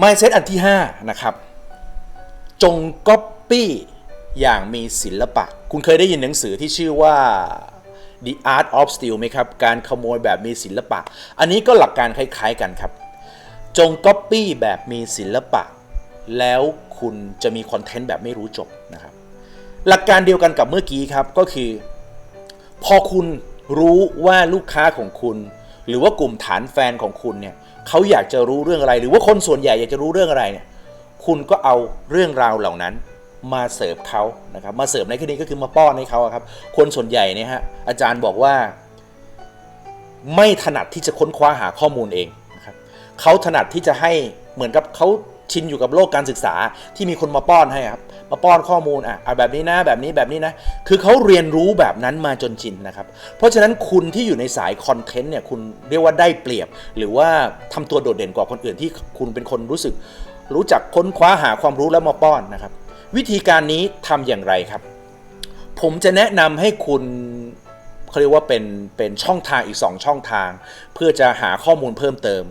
mindset อันที่ 5 นะครับ จงก๊อปปี้อย่างมีศิลปะ คุณเคยได้ยินหนังสือที่ชื่อว่า The Art of Steal ไหมครับ การขโมยแบบมีศิลปะ อันนี้ก็หลักการคล้าย ๆกันครับ จงก๊อปปี้แบบมีศิลปะ แล้วคุณจะมีคอนเทนต์แบบไม่รู้จบนะครับ หลักการเดียวกันกับเมื่อกี้ครับ ก็คือ พอคุณรู้ว่าลูกค้าของคุณ หรือว่ากลุ่มฐานแฟนของคุณเนี่ย เขาอยากจะรู้เรื่องอะไร หรือว่าคนส่วนใหญ่อยากจะรู้เรื่องอะไรเนี่ยคุณก็เอาเรื่องราวเหล่านั้นมาเสิร์ฟเขานะครับมาเสิร์ฟในที่นี้ก็คือมาป้อนให้เขาครับคนส่วนใหญ่เนี่ยฮะอาจารย์บอกว่า ไม่ถนัดที่จะค้นคว้าหาข้อมูลเองนะครับเขาถนัดที่จะให้เหมือนกับเขา ชินอยู่กับโลกการศึกษาที่มีคนมาป้อนให้ครับมาป้อนข้อมูลอะอะแบบนี้นะแบบนี้แบบนี้นะ คือเขาเรียนรู้แบบนั้นมาจนชินนะครับ เพราะฉะนั้นคุณที่อยู่ในสายคอนเทนต์เนี่ยคุณเรียกว่าได้เปรียบ หรือว่าทำตัวโดดเด่นกว่าคนอื่นที่คุณเป็นคนรู้สึก รู้จักค้นคว้าหาความรู้แล้วมาป้อนนะครับ วิธีการนี้ทำอย่างไรครับ ผมจะแนะนำให้คุณเขาเรียกว่าเป็นเป็นช่องทางอีก 2 ช่องทาง เพื่อจะหาข้อมูลเพิ่มเติม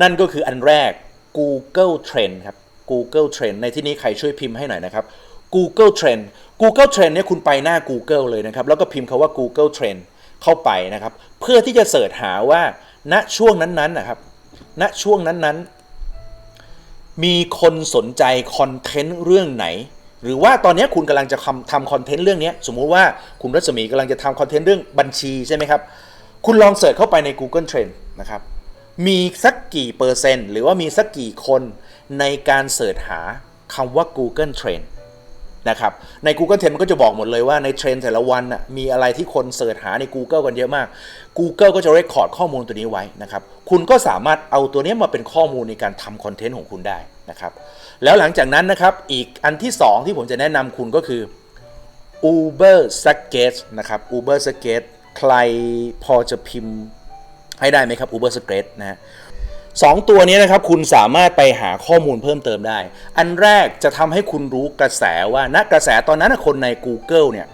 นั่นก็คืออันแรก Google Trend ครับ Google Trend ในที่นี้ใครช่วยพิมพ์ให้หน่อยนะครับ Google Trend Google Trend เนี่ยคุณไปหน้า Google เลยนะครับ แล้วก็พิมพ์คาว่า Google Trend เข้าไปนะครับ เพื่อที่จะเสิร์ชหาว่าณช่วงนั้นๆนะครับ ณช่วงนั้นๆ มีคนสนใจคอนเทนต์เรื่องไหน หรือว่าตอนนี้คุณกำลังจะทำทำคอนเทนต์เรื่องนี้สมมุติว่าคุณรัศมีกำลังจะทำคอนเทนต์เรื่องบัญชีใช่ไหมครับ คุณลองเสิร์ชเข้าไปใน Google Trend นะครับ มีสักกี่เปอร์เซ็นต์ หรือว่ามีสักกี่คนในการเสิร์ชหาคำว่า Google Trend นะครับใน Google Trend มันก็จะบอกหมดเลยว่าในเทรนด์แต่ละวันมีอะไรที่คนเสิร์ชหาใน Google กันเยอะมาก Google ก็จะเรคคอร์ดข้อมูลตัวนี้ไว้นะครับคุณก็สามารถเอาตัวนี้มาเป็นข้อมูลในการทำคอนเทนต์ของคุณได้นะครับแล้วหลังจากนั้นนะครับอีกอันที่ 2 ที่ผมจะแนะนำคุณก็คือ Uber s u g g e t นะครับ Uber s u g g e t ใครพอจะพิมพ์ ให้ได้ไหมครับ Uber s u g g e t นะฮะสองตัวนี้นะครับคุณสามารถไปหาข้อมูลเพิ่มเติมได้ อันแรกจะทำให้คุณรู้กระแสว่าณกระแสตอนนั้นคนใน Google เนี่ย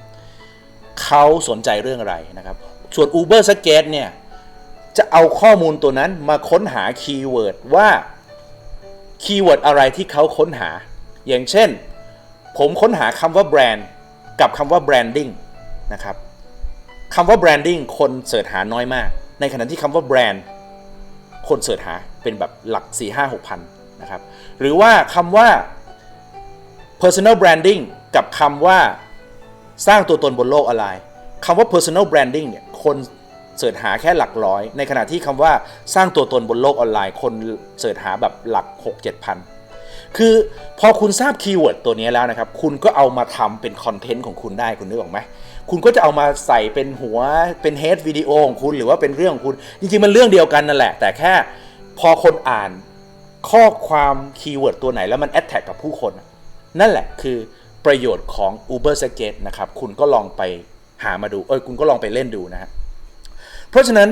เขาสนใจเรื่องอะไรนะครับส่วน Uber s g a t เนี่ยจะเอาข้อมูลตัวนั้นมาค้นหาคีย์เวิร์ดว่าคีย์เวิร์ดอะไรที่เขาค้นหา อย่างเช่น ผมค้นหาคำว่าแบรนด์กับคำว่าแบรนดิ้งนะครับคำว่าแบรนดิ้งคนเสิร์ชหาน้อยมาก ในขณะที่คำว่าแบรนด์คนเสิร์ชหาเป็นแบบหลัก 4 5 6พันนะครับ หรือว่าคำว่า personal branding กับคำว่าสร้างตัวตนบนโลกออนไลน์คำว่า personal branding เนี่ยคนเสิร์ชหาแค่หลักร้อย ในขณะที่คำว่าสร้างตัวตนบนโลกออนไลน์ คนเสิร์ชหาแบบหลัก 6 7พัน คือพอคุณทราบคีย์เวิร์ดตัวนี้แล้วนะครับ คุณก็เอามาทำเป็นคอนเทนต์ของคุณได้คุณนึกออกไหมคุณก็จะเอามาใส่เป็นหัวเป็นเฮดวิดีโอของคุณหรือว่าเป็นเรื่องของคุณ จริงๆ มันเรื่องเดียวกันนั่นแหละ แต่แค่พอคนอ่านข้อความคีย์เวิร์ดตัวไหนแล้วมันแอดแท็กกับผู้คน นั่นแหละคือประโยชน์ของ Uber s g a t e นะครับ คุณก็ลองไปหามาดู เออคุณก็ลองไปเล่นดูนะฮะ เพราะฉะนั้น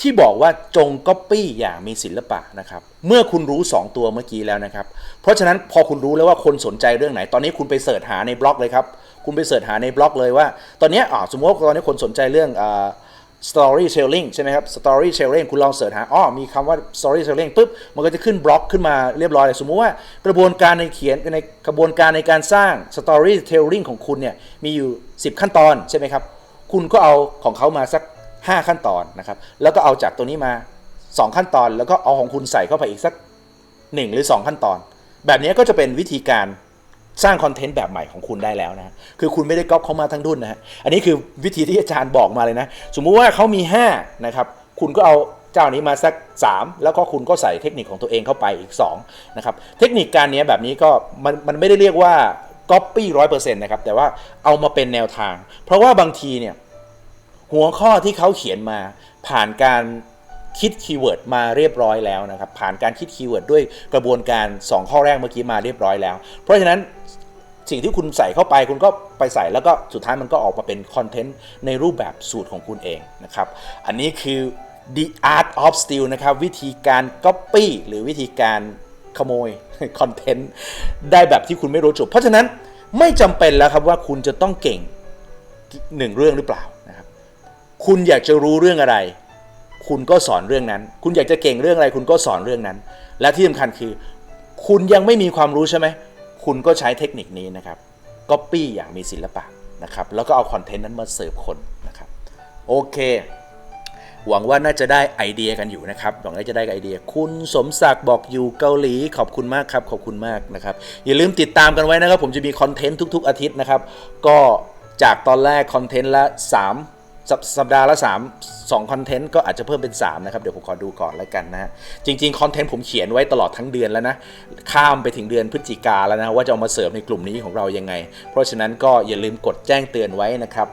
ที่บอกว่าจงก๊อปปี้อย่างมีศิลปะนะครับ เมื่อคุณรู้ 2 ตัวเมื่อกี้แล้วนะครับ เพราะฉะนั้นพอคุณรู้แล้วว่าคนสนใจเรื่องไหน ตอนนี้คุณไปเสิร์ชหาในบล็อกเลยครับ คุณไปเสิร์ชหาในบล็อกเลยว่า ตอนนี้อ่าสมมติว่าตอนนี้คนสนใจเรื่องอ่า storytelling ใช่ไหมครับ storytelling คุณลองเสิร์ชหาอ๋อมีคำว่า storytelling ปุ๊บ มันก็จะขึ้นบล็อกขึ้นมาเรียบร้อยเลย สมมุติว่ากระบวนการในเขียนในกระบวนการในการสร้าง storytelling ของคุณเนี่ยมีอยู่ 10 ขั้นตอนใช่ไหมครับ คุณก็เอาของเขามาสัก 5 ขั้นตอนนะครับ แล้วก็เอาจากตัวนี้มา 2 ขั้นตอน แล้วก็เอาของคุณใส่เข้าไปอีกสัก 1 หรือ 2 ขั้นตอน แบบนี้ก็จะเป็นวิธีการสร้างคอนเทนต์แบบใหม่ของคุณได้แล้วนะ คือคุณไม่ได้ก๊อปเขามาทั้งดุนนะฮะ อันนี้คือวิธีที่อาจารย์บอกมาเลยนะ สมมุติว่าเขามี 5 นะครับ คุณก็เอาเจ้านี้มาสัก 3 แล้วก็คุณก็ใส่เทคนิคของตัวเองเข้าไปอีก2นะครับ เทคนิคการนี้แบบนี้ก็มันมันไม่ได้เรียกว่าก๊อปปี้ร้อยเปอร์เซ็นต์นะครับ แต่ว่าเอามาเป็นแนวทาง เพราะว่าบางทีเนี่ย หัวข้อที่เขาเขียนมา ผ่านการคิดคีย์เวิร์ดมาเรียบร้อยแล้วนะครับ ผ่านการคิดคีย์เวิร์ดด้วยกระบวนการ 2 ข้อแรกเมื่อกี้มาเรียบร้อยแล้ว เพราะฉะนั้นสิ่งที่คุณใส่เข้าไปคุณก็ไปใส่แล้วก็สุดท้ายมันก็ออกมาเป็นคอนเทนต์ในรูปแบบสูตรของคุณเองนะครับ อันนี้คือ the art of steal นะครับ วิธีการ copy หรือวิธีการขโมยคอนเทนต์ได้แบบที่คุณไม่รู้จบ เพราะฉะนั้นไม่จำเป็นแล้วครับว่าคุณจะต้องเก่งหนึ่งเรื่องหรือเปล่านะครับ คุณอยากจะรู้เรื่องอะไร คุณก็สอนเรื่องนั้น คุณอยากจะเก่งเรื่องอะไร คุณก็สอนเรื่องนั้น และที่สำคัญคือ คุณยังไม่มีความรู้ใช่ไหมคุณก็ใช้เทคนิคนี้นะครับก๊อปปี้อย่างมีศิลปะนะครับแล้วก็เอาคอนเทนต์นั้นมาเสิร์ฟคนนะครับโอเค หวังว่าน่าจะได้ไอเดียกันอยู่นะครับหวังว่าจะได้ไอเดีย คุณสมศักดิ์บอกอยู่เกาหลีขอบคุณมากครับขอบคุณมากนะครับอย่าลืมติดตามกันไว้นะครับ ผมจะมีคอนเทนต์ทุก ๆ อาทิตย์นะครับ ก็จากตอนแรกคอนเทนต์ละ 3 สัปสัปดาห์ละ3 2คอนเทนต์ก็อาจจะเพิ่มเป็น 3 นะครับ เดี๋ยวผมขอดูก่อนแล้วกันนะฮะจริงๆคอนเทนต์ผมเขียนไว้ตลอดทั้งเดือนแล้วนะ ข้ามไปถึงเดือนพฤศจิกาแล้วนะ ว่าจะเอามาเสริมในกลุ่มนี้ของเรายังไง เพราะฉะนั้นก็อย่าลืมกดแจ้งเตือนไว้นะครับ